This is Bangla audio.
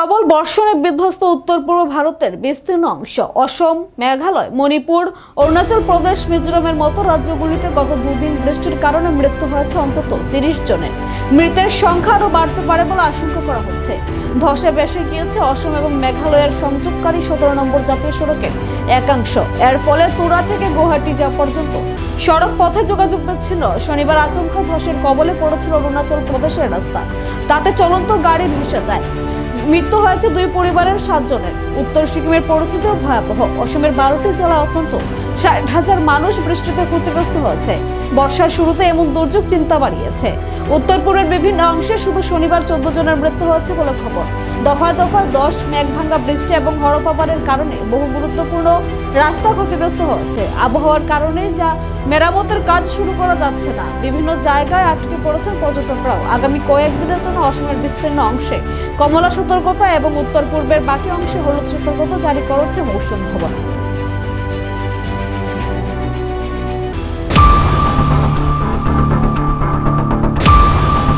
প্রবল বর্ষণে বিধ্বস্ত উত্তর পূর্ব ভারতের বিস্তীর্ণ অংশ। অসম, মেঘালয়, মণিপুর, অরুণাচল প্রদেশ, মিজোরামের মতো রাজ্যগুলিতে গত দুদিন বৃষ্টির কারণে মৃত্যু হয়েছে অন্তত তিরিশ জনের। মৃতের সংখ্যা আরও বাড়তে পারে বলে আশঙ্কা করা হচ্ছে। ধসে বেসে গিয়েছে অসম এবং মেঘালয়ের সংযোগকারী সতেরো নম্বর জাতীয় সড়কের একাংশ। এর ফলে তুরা থেকে গুয়াহাটি যাওয়া পর্যন্ত সড়ক পথে যোগাযোগ বিচ্ছিন্ন। শনিবার আচমকা ধসের কবলে পড়েছিল অরুণাচল প্রদেশের রাস্তা। তাতে চলন্ত গাড়ি ভেসে যায়। মৃত্যু হয়েছে দুই পরিবারের সাতজনের। উত্তর সিকিমের পরিস্থিতিও ভয়াবহ। অসমের বারোটি জেলা অত্যন্ত ষাট হাজার মানুষ বৃষ্টিতে ক্ষতিগ্রস্ত হয়েছে। বর্ষার শুরুতে এমন দুর্যোগ চিন্তা বাড়িয়েছে। উত্তরপুরের বিভিন্ন অংশে শুধু শনিবার চোদ্দ জনের মৃত্যু হয়েছে বলে খবর। দফায় দফায় দশ মেঘভাঙ্গা বৃষ্টি এবং হরপাবারের কারণে বহু গুরুত্বপূর্ণ রাস্তা ক্ষতিগ্রস্ত হচ্ছে আবহাওয়ার কারণে যা মেরামতের কাজ শুরু করা যাচ্ছে না। বিভিন্ন জায়গায় আটকে পড়েছেন পর্যটকরাও। আগামী কয়েকদিনের জন্য অসমের বিস্তীর্ণ অংশে কমলা সতর্কতা এবং উত্তর পূর্বের বাকি অংশে হলুদ সতর্কতা জারি করেছে মৌসুম ভবন।